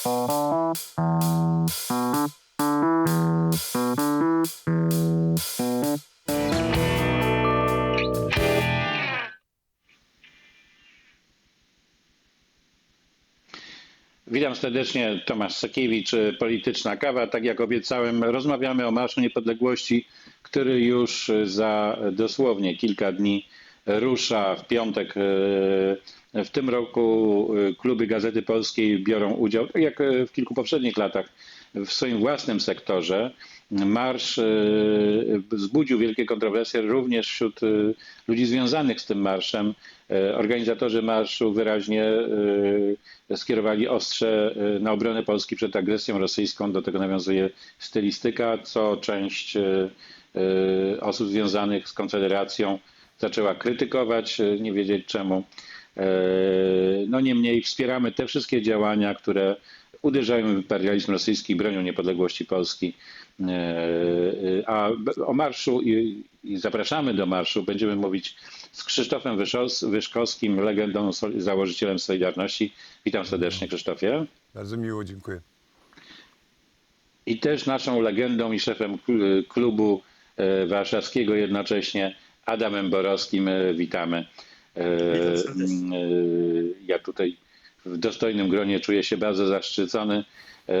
Witam serdecznie, Tomasz Sakiewicz, Polityczna Kawa. Tak jak obiecałem, rozmawiamy o Marszu Niepodległości, który już za dosłownie kilka dni rusza w piątek. y, W tym roku y, kluby Gazety Polskiej biorą udział, tak jak y, w kilku poprzednich latach, w swoim własnym sektorze. Marsz y, wzbudził wielkie kontrowersje również wśród ludzi związanych z tym marszem. Organizatorzy marszu wyraźnie skierowali ostrze na obronę Polski przed agresją rosyjską. Do tego nawiązuje stylistyka, co część osób związanych z Konfederacją zaczęła krytykować, nie wiedzieć czemu. E, No niemniej wspieramy te wszystkie działania, które uderzają w imperializm rosyjski i bronią niepodległości Polski. E, e, A o marszu i, i zapraszamy do marszu będziemy mówić z Krzysztofem Wyszos- Wyszkowskim, legendą, założycielem Solidarności. Witam serdecznie Krzysztofie. Bardzo miło, dziękuję. I też naszą legendą i szefem kl- klubu warszawskiego jednocześnie Adamem Borowskim witamy. E, e, Ja tutaj w dostojnym gronie czuję się bardzo zaszczycony. E,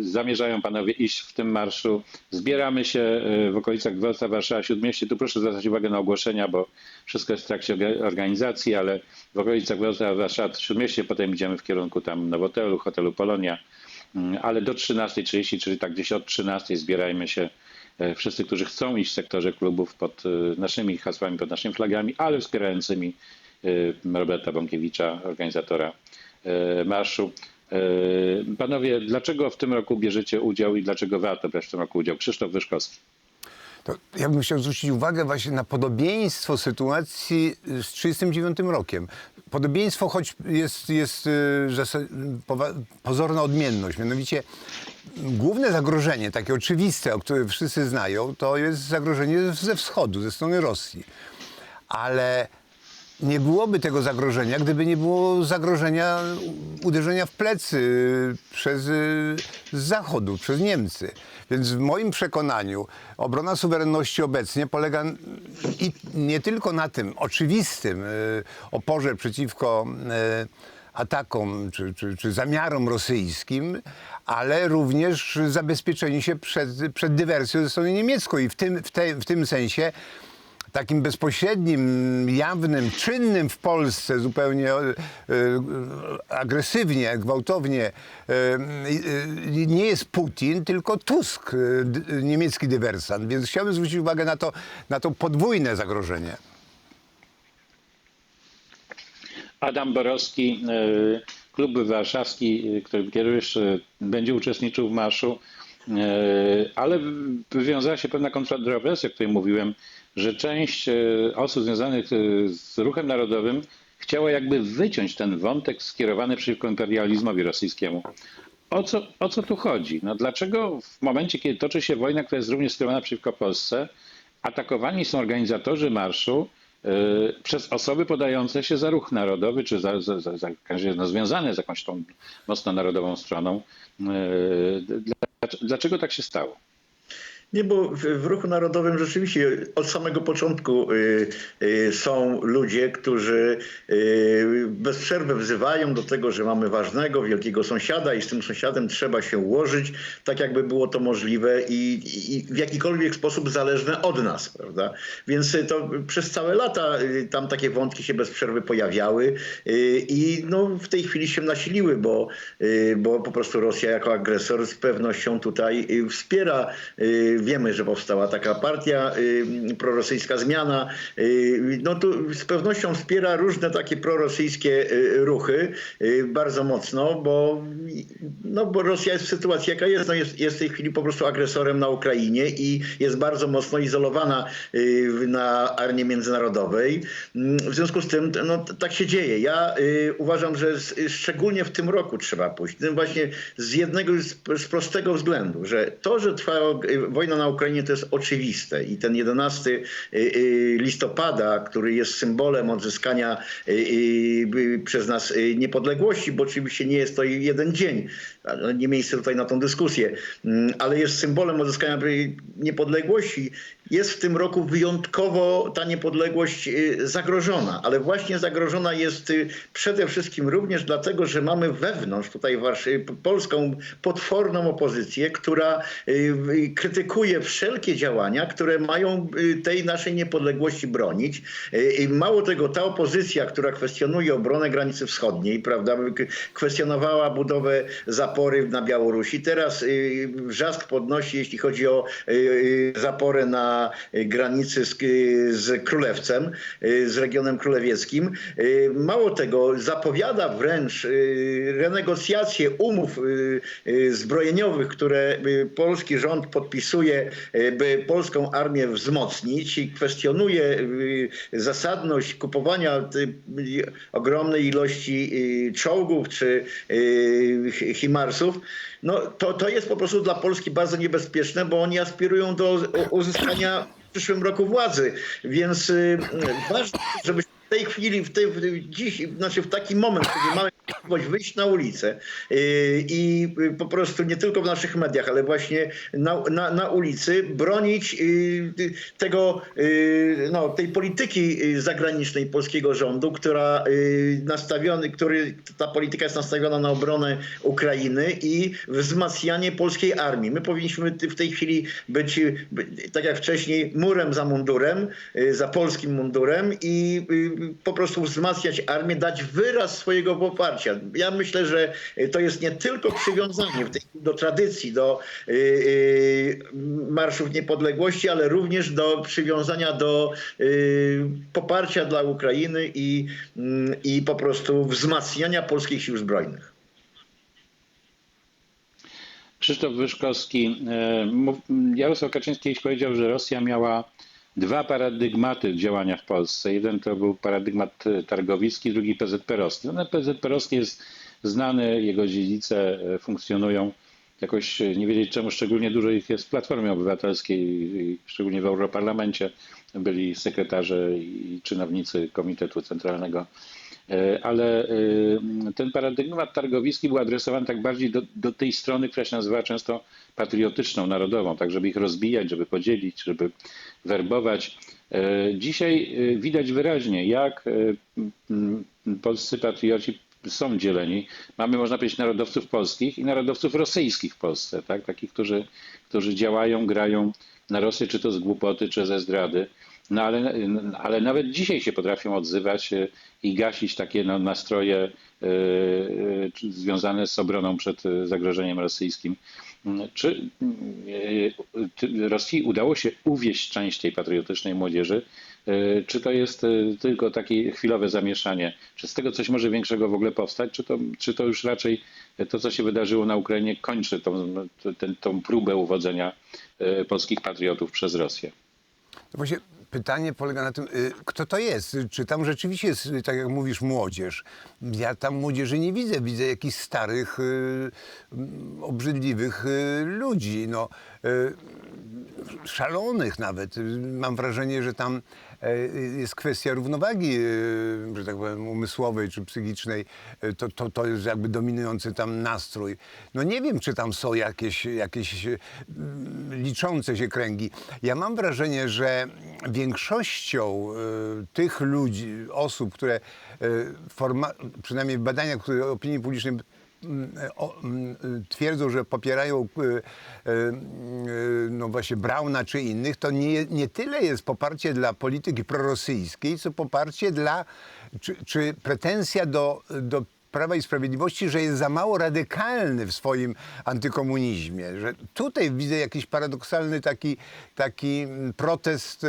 Zamierzają panowie iść w tym marszu. Zbieramy się w okolicach dworca Warszawa Śródmieście. Tu proszę zwracać uwagę na ogłoszenia, bo wszystko jest w trakcie orga- organizacji, ale w okolicach dworca Warszawa Śródmieście, potem idziemy w kierunku tam Nowotelu, hotelu Polonia. Mm, ale do 13.30, czyli tak gdzieś od 13.00 zbierajmy się wszyscy, którzy chcą iść w sektorze klubów pod e, naszymi hasłami, pod naszymi flagami, ale wspierającymi e, Roberta Bąkiewicza, organizatora e, marszu. E, Panowie, dlaczego w tym roku bierzecie udział i dlaczego warto brać w tym roku udział? Krzysztof Wyszkowski. To ja bym chciał zwrócić uwagę właśnie na podobieństwo sytuacji z 1939 rokiem. Podobieństwo, choć jest, jest y, pozorna odmienność. Mianowicie główne zagrożenie, takie oczywiste, o które wszyscy znają, to jest zagrożenie ze wschodu, ze strony Rosji. Ale nie byłoby tego zagrożenia, gdyby nie było zagrożenia uderzenia w plecy przez y, z zachodu, przez Niemcy. Więc w moim przekonaniu obrona suwerenności obecnie polega i nie tylko na tym oczywistym y, oporze przeciwko y, atakom czy, czy, czy zamiarom rosyjskim, ale również zabezpieczeniu się przed, przed dywersją ze strony niemieckiej. I w tym, w, te, w tym sensie takim bezpośrednim, jawnym, czynnym w Polsce zupełnie e, e, agresywnie, gwałtownie e, nie jest Putin, tylko Tusk, niemiecki dywersant. Więc chciałbym zwrócić uwagę na to, na to podwójne zagrożenie. Adam Borowski, klub warszawski, którym kierujesz, będzie uczestniczył w marszu, ale wywiązała się pewna kontrowersja, o której mówiłem, że część e, osób związanych e, z ruchem narodowym chciała jakby wyciąć ten wątek skierowany przeciwko imperializmowi rosyjskiemu. O co, o co tu chodzi? No dlaczego w momencie, kiedy toczy się wojna, która jest również skierowana przeciwko Polsce, atakowani są organizatorzy marszu y, przez osoby podające się za ruch narodowy, czy za, za, za, za, no, związane z jakąś tą mocno narodową stroną. Y, dla- Dlaczego tak się stało? Nie, bo w, w ruchu narodowym rzeczywiście od samego początku y, y, są ludzie, którzy y, bez przerwy wzywają do tego, że mamy ważnego, wielkiego sąsiada i z tym sąsiadem trzeba się ułożyć, tak jakby było to możliwe i, i w jakikolwiek sposób zależne od nas, prawda? Więc y, to przez całe lata y, tam takie wątki się bez przerwy pojawiały y, i no, w tej chwili się nasiliły, bo, bo po prostu Rosja jako agresor z pewnością tutaj wspiera Wiemy, że powstała taka partia y, prorosyjska zmiana. Y, no tu z pewnością wspiera różne takie prorosyjskie y, ruchy bardzo mocno, bo, no, bo Rosja jest w sytuacji jaka jest. No jest. Jest w tej chwili po prostu agresorem na Ukrainie i jest bardzo mocno izolowana na arenie międzynarodowej. Mm, W związku z tym no, tak się dzieje. Ja uważam, że szczególnie w tym roku trzeba pójść. Tym właśnie z jednego z, prostego względu, że to, że trwa wojna wojna na Ukrainie to jest oczywiste. I ten 11 y, y, listopada, który jest symbolem odzyskania y, przez nas niepodległości, bo oczywiście nie jest to jeden dzień, nie miejsce tutaj na tą dyskusję, mm, ale jest symbolem odzyskania niepodległości, jest w tym roku wyjątkowo ta niepodległość y, zagrożona, ale właśnie zagrożona jest y, przede wszystkim również dlatego, że mamy wewnątrz tutaj polską potworną opozycję, która y, krytykuje wszelkie działania, które mają tej naszej niepodległości bronić. I mało tego, ta opozycja, która kwestionuje obronę granicy wschodniej, prawda, kwestionowała budowę zapory na Białorusi, teraz wrzask podnosi, jeśli chodzi o zaporę na y, granicy z, y, z Królewcem, y, z regionem królewieckim. Mało tego, zapowiada wręcz renegocjacje umów zbrojeniowych, które polski rząd podpisuje, by polską armię wzmocnić i kwestionuje zasadność kupowania ogromnej ilości czołgów czy hi- himarsów. No, to, to jest po prostu dla Polski bardzo niebezpieczne, bo oni aspirują do u- w przyszłym roku władzy. Więc y, ważne, żeby w tej chwili, w tej, w, dziś, znaczy w taki moment, kiedy mamy możliwość wyjść na ulicę y, i po prostu nie tylko w naszych mediach, ale właśnie na, na, na ulicy bronić y, y, tego, y, no, tej polityki zagranicznej polskiego rządu, która nastawiony, który, ta polityka jest nastawiona na obronę Ukrainy i wzmacnianie polskiej armii. My powinniśmy w tej chwili być, by- tak jak wcześniej, murem za mundurem, za polskim mundurem i po prostu wzmacniać armię, dać wyraz swojego poparcia. Ja myślę, że y, to jest nie tylko przywiązanie do tradycji, do y, y, marszów niepodległości, ale również do przywiązania do poparcia dla Ukrainy i, mm, i po prostu wzmacniania polskich sił zbrojnych. Krzysztof Wyszkowski. e, Jarosław Kaczyński powiedział, że Rosja miała dwa paradygmaty działania w Polsce. Jeden to był paradygmat e, targowicki, drugi PZPR-owski. No, PZPR-owski jest znany, jego dziedzice e, funkcjonują. Jakoś e, nie wiedzieć czemu, szczególnie dużo ich jest w Platformie Obywatelskiej, szczególnie w Europarlamencie. Byli sekretarze i czynownicy Komitetu Centralnego ale e, ten paradygmat targowicki był adresowany tak bardziej do, do tej strony, która się nazywała często patriotyczną, narodową, tak żeby ich rozbijać, żeby podzielić, żeby werbować. E, Dzisiaj e, widać wyraźnie, jak e, polscy patrioci są dzieleni. Mamy, można powiedzieć, narodowców polskich i narodowców rosyjskich w Polsce, tak? takich, którzy, którzy działają, grają na Rosję, czy to z głupoty, czy ze zdrady. No ale, ale nawet dzisiaj się potrafią odzywać e, i gasić takie no, nastroje e, czy związane z obroną przed zagrożeniem rosyjskim. Czy Rosji udało się uwieść część tej patriotycznej młodzieży? Czy to jest tylko takie chwilowe zamieszanie? Czy z tego coś może większego w ogóle powstać? Czy to, czy to już raczej to, co się wydarzyło na Ukrainie, kończy tą, tę- tą próbę uwodzenia polskich patriotów przez Rosję? Właśnie pytanie polega na tym, y, kto to jest? Czy tam rzeczywiście jest, y, tak jak mówisz, młodzież? Ja tam młodzieży nie widzę. Widzę jakichś starych, y, obrzydliwych ludzi. No, szalonych nawet. Mam wrażenie, że tam y, jest kwestia równowagi, y, że tak powiem, umysłowej czy psychicznej. Y, To, to, to jest jakby dominujący tam nastrój. No nie wiem, czy tam są jakieś, jakieś liczące się kręgi. Ja mam wrażenie, że większością tych ludzi, osób, które forma, przynajmniej w badaniach które opinii publicznej twierdzą, że popierają y, y, y, no właśnie Brauna czy innych, to nie, nie tyle jest poparcie dla polityki prorosyjskiej, co poparcie dla, czy, czy pretensja do, do Prawa i Sprawiedliwości, że jest za mało radykalny w swoim antykomunizmie. Że tutaj widzę jakiś paradoksalny taki, taki mm, protest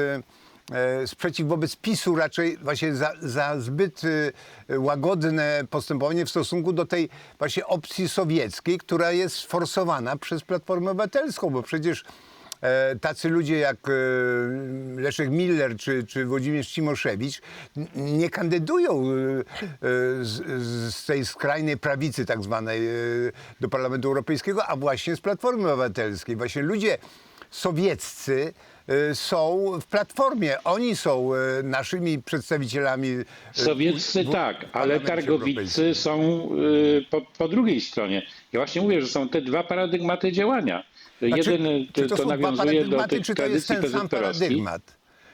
sprzeciw wobec PiSu raczej właśnie za, za zbyt e, łagodne postępowanie w stosunku do tej właśnie opcji sowieckiej, która jest sforsowana przez Platformę Obywatelską, bo przecież e, tacy ludzie jak e, Leszek Miller czy, czy Włodzimierz Cimoszewicz nie kandydują e, e, z, z tej skrajnej prawicy tak zwanej e, do Parlamentu Europejskiego, a właśnie z Platformy Obywatelskiej. Właśnie ludzie sowieccy y, są w Platformie. Oni są y, naszymi przedstawicielami. y, Sowieccy w- w tak, ale targowicy są y, po, po drugiej stronie. Ja właśnie mówię, że są te dwa paradygmaty działania. Znaczy, Jeden y, to, to, nawiązuje do tych czy to jest ten sam paradygmat?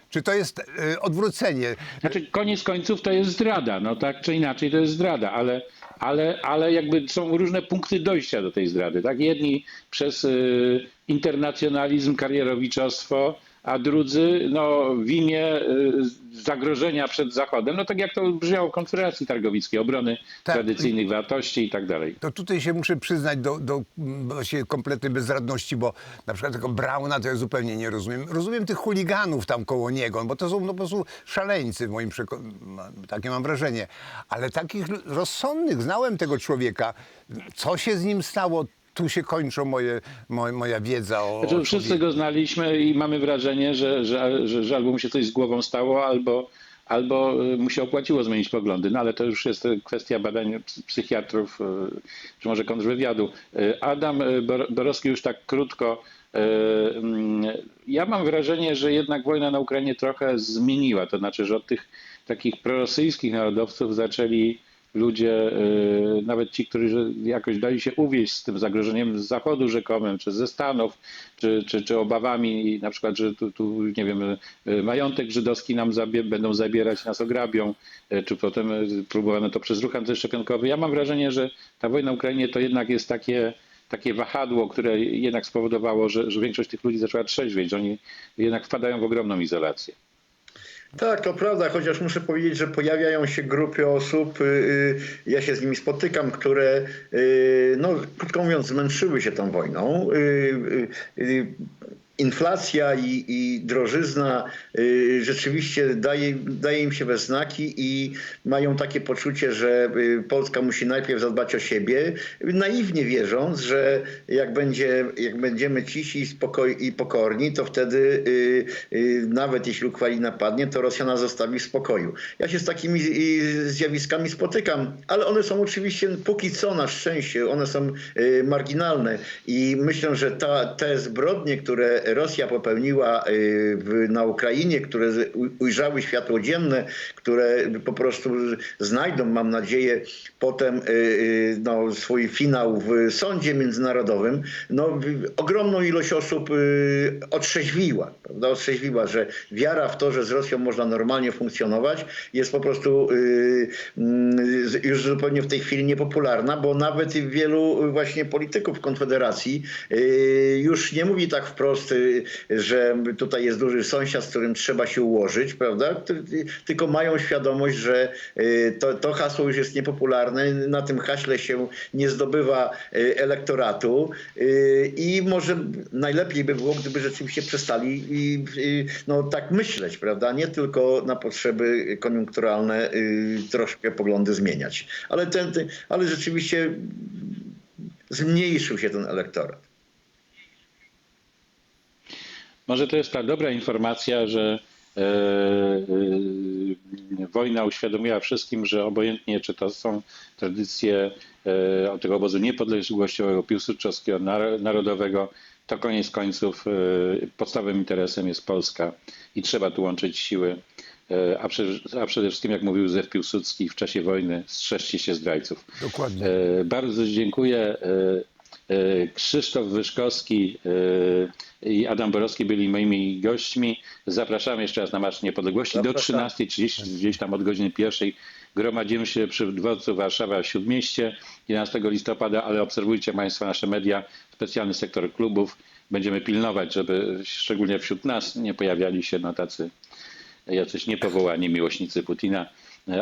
Czy to jest y, odwrócenie? Znaczy, koniec końców to jest zdrada, no tak czy inaczej to jest zdrada, ale, ale, ale jakby są różne punkty dojścia do tej zdrady, tak? Jedni przez y, internacjonalizm, karierowiczostwo, a drudzy no, w imię y, zagrożenia przed Zachodem, no tak jak to brzmiało w Konfederacji Targowickiej, obrony Tak. tradycyjnych wartości i tak dalej. To tutaj się muszę przyznać do, do mm, właśnie kompletnej bezradności, bo na przykład tego Brauna to ja zupełnie nie rozumiem. Rozumiem tych chuliganów tam koło niego, bo to są no, po prostu szaleńcy w moim przekonaniu. Takie mam wrażenie. Ale takich rozsądnych, znałem tego człowieka. Co się z nim stało? Tu się kończą moje, moje, moja wiedza o, Znaczy, wszyscy go znaliśmy i mamy wrażenie, że, że, że, że albo mu się coś z głową stało, albo, albo y, mu się opłaciło zmienić poglądy. No ale to już jest y, kwestia badań ps- psychiatrów, y, czy może kontrwywiadu. Adam Bor- Borowski już tak krótko. mm, Ja mam wrażenie, że jednak wojna na Ukrainie trochę zmieniła. To znaczy, że od tych takich prorosyjskich narodowców zaczęli ludzie, y, nawet ci, którzy jakoś dali się uwieść z tym zagrożeniem z Zachodu rzekomym, czy ze Stanów, czy, czy, czy obawami na przykład, że tu, tu nie wiem, y, majątek żydowski nam zabie, będą zabierać, nas ograbią, y, czy potem próbowano to przez ruch antyszczepionkowy. Ja mam wrażenie, że ta wojna w Ukrainie to jednak jest takie takie wahadło, które jednak spowodowało, że, że większość tych ludzi zaczęła trzeźwieć, że oni jednak wpadają w ogromną izolację. Tak, to prawda, chociaż muszę powiedzieć, że pojawiają się grupy osób, y, y, ja się z nimi spotykam, które, y, no, krótko mówiąc, zmęczyły się tą wojną. Y, y, y, Inflacja i, i drożyzna y, rzeczywiście daje, daje im się we znaki i mają takie poczucie, że y, Polska musi najpierw zadbać o siebie, naiwnie wierząc, że jak, będzie, jak będziemy cisi i, spokoj, i pokorni, to wtedy y, y, nawet jeśli Ukraina padnie, to Rosja nas zostawi w spokoju. Ja się z takimi y, zjawiskami spotykam, ale one są oczywiście póki co na szczęście, one są y, marginalne i myślę, że ta, te zbrodnie, które Rosja popełniła y, na Ukrainie, które ujrzały światło dzienne, które po prostu znajdą, mam nadzieję, potem y, y, no, swój finał w sądzie międzynarodowym, no, ogromną ilość osób otrzeźwiła, prawda? Otrzeźwiła, że wiara w to, że z Rosją można normalnie funkcjonować, jest po prostu mm, już zupełnie w tej chwili niepopularna, bo nawet wielu właśnie polityków Konfederacji już nie mówi tak wprost, że tutaj jest duży sąsiad, z którym trzeba się ułożyć, prawda? Ty- ty- Tylko mają świadomość, że y, to, to hasło już jest niepopularne, na tym haśle się nie zdobywa y, elektoratu y, i może najlepiej by było, gdyby rzeczywiście przestali no, tak myśleć, prawda? Nie tylko na potrzeby koniunkturalne troszkę poglądy zmieniać. Ale, ten, ale rzeczywiście zmniejszył się ten elektorat. Może to jest ta dobra informacja, że e, e, wojna uświadomiła wszystkim, że obojętnie czy to są tradycje e, od tego obozu niepodległościowego, piłsudczowskiego, nar- narodowego, to koniec końców e, podstawowym interesem jest Polska i trzeba tu łączyć siły. E, A, prze- a przede wszystkim, jak mówił Józef Piłsudski w czasie wojny, strzeżcie się zdrajców. Dokładnie. E, Bardzo dziękuję. E, Krzysztof Wyszkowski e, i Adam Borowski byli moimi gośćmi. Zapraszamy jeszcze raz na Marsz Niepodległości. Do Zapraszamy. 13.30, gdzieś tam od godziny pierwszej. Gromadzimy się przy dworcu Warszawa w Śródmieście 11 listopada, ale obserwujcie Państwo nasze media, specjalny sektor klubów. Będziemy pilnować, żeby szczególnie wśród nas nie pojawiali się no, tacy jacyś niepowołani miłośnicy Putina,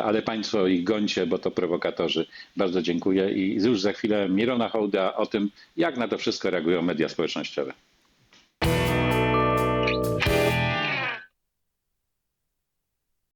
ale państwo ich gońcie, bo to prowokatorzy. Bardzo dziękuję i już za chwilę Mirona Hołda o tym, jak na to wszystko reagują media społecznościowe.